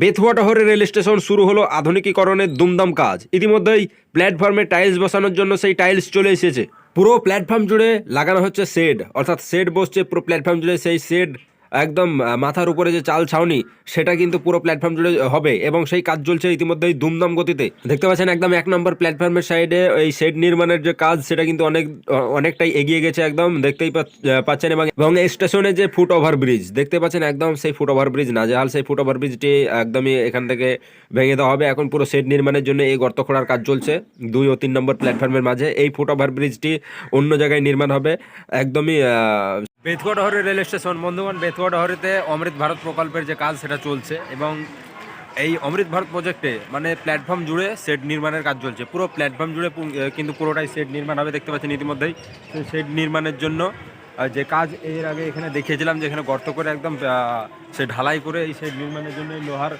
বেথুয়াটহরে rail station শুরু হলো আধুনিকীকরণের দুমদাম কাজ। ইতিমধ্যেই প্ল্যাটফর্মে টাইলস বসানোর জন্য সেই টাইলস চলে এসেছে। পুরো প্ল্যাটফর্ম জুড়ে লাগানো হচ্ছে শেড, অর্থাৎ শেড বসছে, পুরো প্ল্যাটফর্ম জুড়ে সেই শেড একদম মাথার উপরে যে চাল ছাউনি, সেটা কিন্তু পুরো প্ল্যাটফর্ম জুড়ে হবে এবং সেই কাজ চলছে ইতিমধ্যেই দুমদাম গতিতে। দেখতে পাচ্ছেন একদম এক নম্বর প্ল্যাটফর্মের সাইডে এই শেড নির্মাণের যে কাজ, সেটা কিন্তু অনেক, অনেকটাই এগিয়ে গেছে একদম, দেখতেই পাচ্ছেন এবং এবং এই স্টেশনে যে ফুট ওভার ব্রিজ দেখতে পাচ্ছেন একদম সেই ফুট ওভার ব্রিজ নাজেহাল সেই ফুট ওভার ব্রিজটি একদমই এখান থেকে ভেঙে দেওয়া হবে। এখন পুরো শেড নির্মাণের জন্য এই গর্ত খোঁড়ার কাজ চলছে, দুই ও তিন নম্বর প্ল্যাটফর্মের মাঝে। এই ফুট ওভার ব্রিজটি অন্য জায়গায় নির্মাণ হবে, একদমই বেথুয়াডহরের রেল স্টেশন। বন্ধুগণ বেথুয়াডহরেতে অমৃত ভারত প্রকল্পের যে কাজ, সেটা চলছে এবং এই অমৃত ভারত প্রজেক্টে মানে প্ল্যাটফর্ম জুড়ে সেট নির্মাণের কাজ চলছে। পুরো প্ল্যাটফর্ম জুড়ে কিন্তু পুরোটাই সেট নির্মাণ হবে, দেখতে পাচ্ছেন ইতিমধ্যেই। সেই নির্মাণের জন্য যে কাজ, এর আগে এখানে দেখিয়েছিলাম যে এখানে গর্ত করে একদম সে ঢালাই করে এই সেট নির্মাণের জন্য লোহার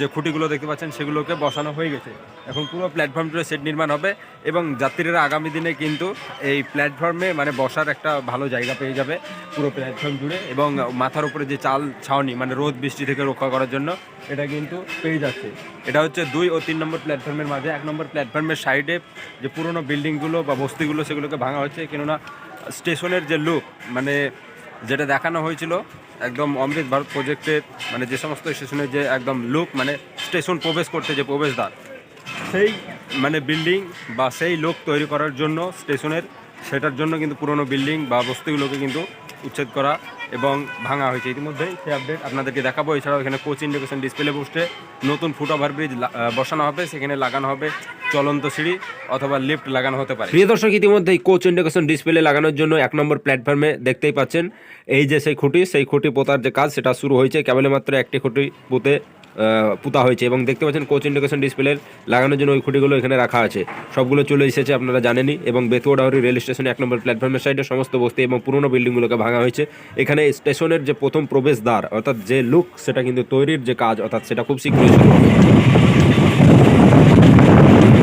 যে খুঁটিগুলো দেখতে পাচ্ছেন, সেগুলোকে বসানো হয়ে গেছে। এখন পুরো প্ল্যাটফর্ম জুড়ে সেট নির্মাণ হবে এবং যাত্রীরা আগামী দিনে কিন্তু এই প্ল্যাটফর্মে মানে বসার একটা ভালো জায়গা পেয়ে যাবে পুরো প্ল্যাটফর্ম জুড়ে এবং মাথার উপরে যে চাল ছাউনি মানে রোদ বৃষ্টি থেকে রক্ষা করার জন্য এটা কিন্তু পেয়ে যাচ্ছে। এটা হচ্ছে দুই ও তিন নম্বর প্ল্যাটফর্মের মাঝে। এক নম্বর প্ল্যাটফর্মের সাইডে যে পুরনো বিল্ডিংগুলো বা বস্তিগুলো সেগুলোকে ভাঙা হচ্ছে কেননা স্টেশনের যে লুক মানে যেটা দেখানো হয়েছিল একদম অমৃত ভারত প্রজেক্টের মানে যে সমস্ত স্টেশনের যে একদম লুক মানে স্টেশন প্রবেশ করতে যে প্রবেশদ্বার, সেই মানে বিল্ডিং বা সেই লোক তৈরি করার জন্য স্টেশনের সেটার জন্য কিন্তু পুরনো বিল্ডিং বা বস্তিগুলোকে কিন্তু উচ্ছেদ করা এবং ভাঙা হয়েছে। ইতিমধ্যেই সেই আপডেট আপনাদেরকে দেখাবো। এছাড়াও এখানে কোচ ইন্ডিকেশন ডিসপ্লে পোস্টে নতুন ফুট ওভার ব্রিজ বসানো হবে। সেখানে লাগানো হবে চলন্ত সিঁড়ি অথবা লিফট লাগানো হতে পারে। প্রিয় দর্শক, ইতিমধ্যেই কোচ ইন্ডিকেশন ডিসপ্লে লাগানোর জন্য এক নম্বর প্ল্যাটফর্মে দেখতেই পাচ্ছেন, এই যে সেই খুঁটি সেই খুঁটি পোতার যে কাজ, সেটা শুরু হয়েছে। কেবলমাত্র একটি খুঁটি পুঁতে পুতা হয়েছে এবং দেখতে পাচ্ছেন কোচ ইন্ডিকেশন ডিসপ্লে লাগানোর জন্য ওই খুঁটিগুলো এখানে রাখা আছে। সবগুলো চলে এসেছে, আপনারা জানেনি এবং বেতুয়াডাহরি রেল স্টেশনে এক নম্বর প্ল্যাটফর্মের সাইডে সমস্ত বস্তি এবং পুরনো বিল্ডিংগুলোকে ভাঙা হয়েছে। এখানে স্টেশনের যে প্রথম প্রবেশদ্বার, অর্থাৎ যে লুক সেটা কিন্তু তৈরির যে কাজ, অর্থাৎ সেটা খুব শীঘ্রই শুরু হবে।